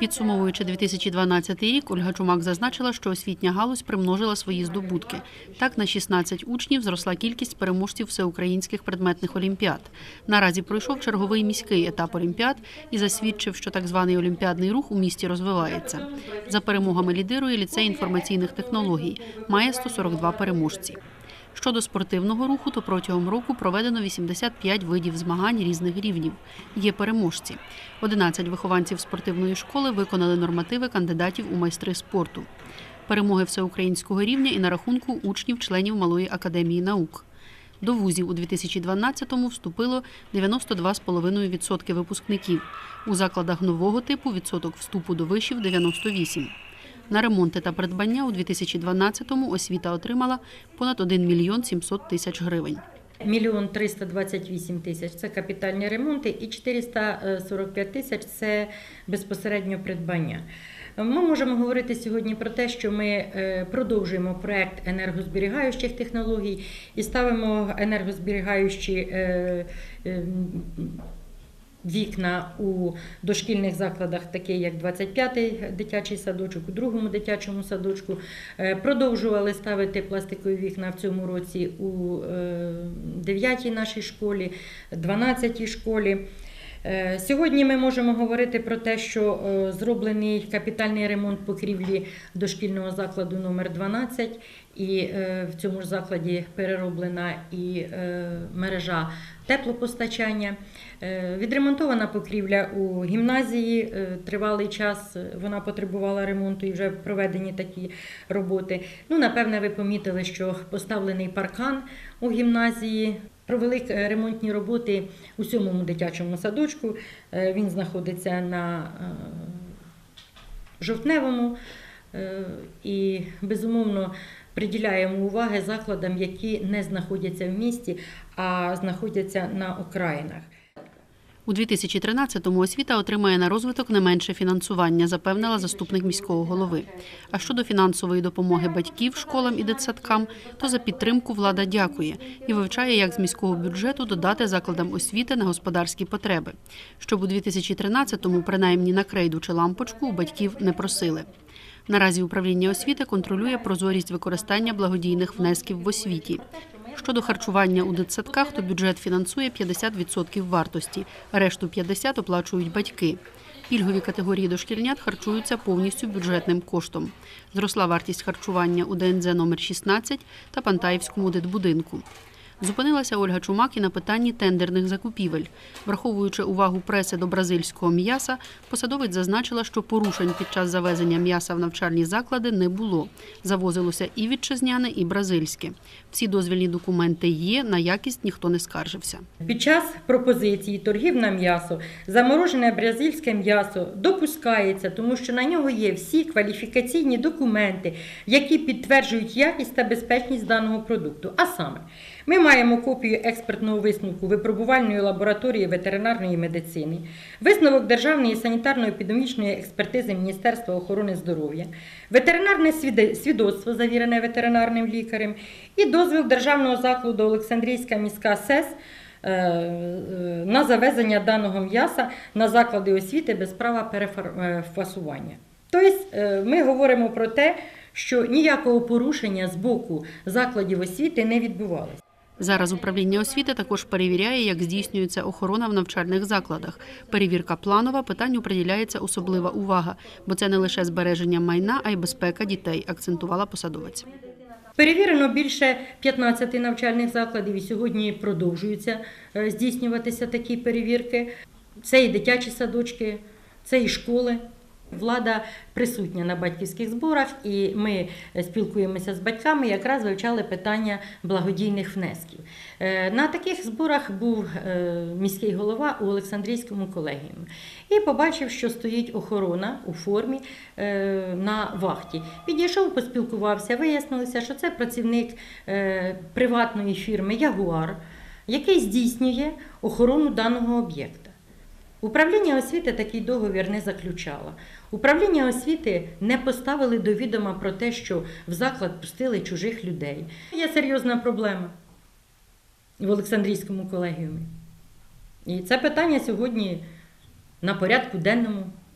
Підсумовуючи 2012 рік, Ольга Чумак зазначила, що освітня галузь примножила свої здобутки. Так, на 16 учнів зросла кількість переможців всеукраїнських предметних олімпіад. Наразі пройшов черговий міський етап олімпіад і засвідчив, що так званий олімпіадний рух у місті розвивається. За перемогами лідирує ліцей інформаційних технологій, має 142 переможці. Щодо спортивного руху, то протягом року проведено 85 видів змагань різних рівнів. Є переможці. 11 вихованців спортивної школи виконали нормативи кандидатів у майстри спорту. Перемоги всеукраїнського рівня і на рахунку учнів-членів Малої академії наук. До вузів у 2012-му вступило 92,5% випускників. У закладах нового типу відсоток вступу до вишів 98. На ремонти та придбання у 2012-му освіта отримала понад 1 мільйон 700 тисяч гривень. Мільйон 328 тисяч це капітальні ремонти і 445 тисяч це безпосередньо придбання. Ми можемо говорити сьогодні про те, що ми е, продовжуємо проект енергозберігаючих технологій і ставимо енергозберігаючі е, е, вікна у дошкільних закладах, такі як 25-й дитячий садочок, у другому дитячому садочку. Е, Продовжували ставити пластикові вікна в цьому році у 9-й нашій школі, 12-й школі. Е, Сьогодні ми можемо говорити про те, що е, зроблений капітальний ремонт покрівлі дошкільного закладу номер 12 і е, в цьому ж закладі перероблена і е, мережа теплопостачання. Е, Відремонтована покрівля у гімназії. е, Тривалий час е, вона потребувала ремонту і вже проведені такі роботи. Ну, напевне, ви помітили, що поставлений паркан у гімназії. Провели ремонтні роботи у сьомому дитячому садочку. Він знаходиться на жовтневому і безумовно приділяємо уваги закладам, які не знаходяться в місті, а знаходяться на окраїнах. У 2013-му освіта отримає на розвиток не менше фінансування, запевнила заступник міського голови. А щодо фінансової допомоги батьків школам і дитсадкам, то за підтримку влада дякує і вивчає, як з міського бюджету додати закладам освіти на господарські потреби, щоб у 2013-му принаймні на крейду чи лампочку у батьків не просили. Наразі управління освіти контролює прозорість використання благодійних внесків в освіті. Щодо харчування у дитсадках, то бюджет фінансує 50% вартості, решту 50% оплачують батьки. Пільгові категорії дошкільнят харчуються повністю бюджетним коштом. Зросла вартість харчування у ДНЗ номер 16 та Пантаївському дитбудинку. Зупинилася Ольга Чумак і на питанні тендерних закупівель. Враховуючи увагу преси до бразильського м'яса, посадовець зазначила, що порушень під час завезення м'яса в навчальні заклади не було. Завозилося і вітчизняне, і бразильське. Всі дозвільні документи є, на якість ніхто не скаржився. Під час пропозиції торгів на м'ясо заморожене бразильське м'ясо допускається, тому що на нього є всі кваліфікаційні документи, які підтверджують якість та безпечність даного продукту. А саме, ми маємо копію експертного висновку випробувальної лабораторії ветеринарної медицини, висновок Державної санітарно-епідемічної експертизи Міністерства охорони здоров'я, ветеринарне свідоцтво, завірене ветеринарним лікарем, і дозвіл Державного закладу Олександрійська міська СЕС е, е, на завезення даного м'яса на заклади освіти без права перефасування. Тобто е, ми говоримо про те, що ніякого порушення з боку закладів освіти не відбувалося. Зараз управління освіти також перевіряє, як здійснюється охорона в навчальних закладах. Перевірка планова, питанню приділяється особлива увага, бо це не лише збереження майна, а й безпека дітей, акцентувала посадовець. Перевірено більше 15 навчальних закладів і сьогодні продовжуються е, здійснюватися такі перевірки. Це і дитячі садочки, це і школи. Влада присутня на батьківських зборах, і ми спілкуємося з батьками, якраз вивчали питання благодійних внесків. Е, На таких зборах був е, міський голова у Олександрійському колегіумі і побачив, що стоїть охорона у формі е, на вахті. Підійшов, поспілкувався, вияснилося, що це працівник приватної фірми Ягуар, який здійснює охорону даного об'єкта. Управління освіти такий договір не заключало. Управління освіти не поставили до відома про те, що в заклад пустили чужих людей. Є серйозна проблема в Олександрійському колегіумі. І це питання сьогодні на порядку денному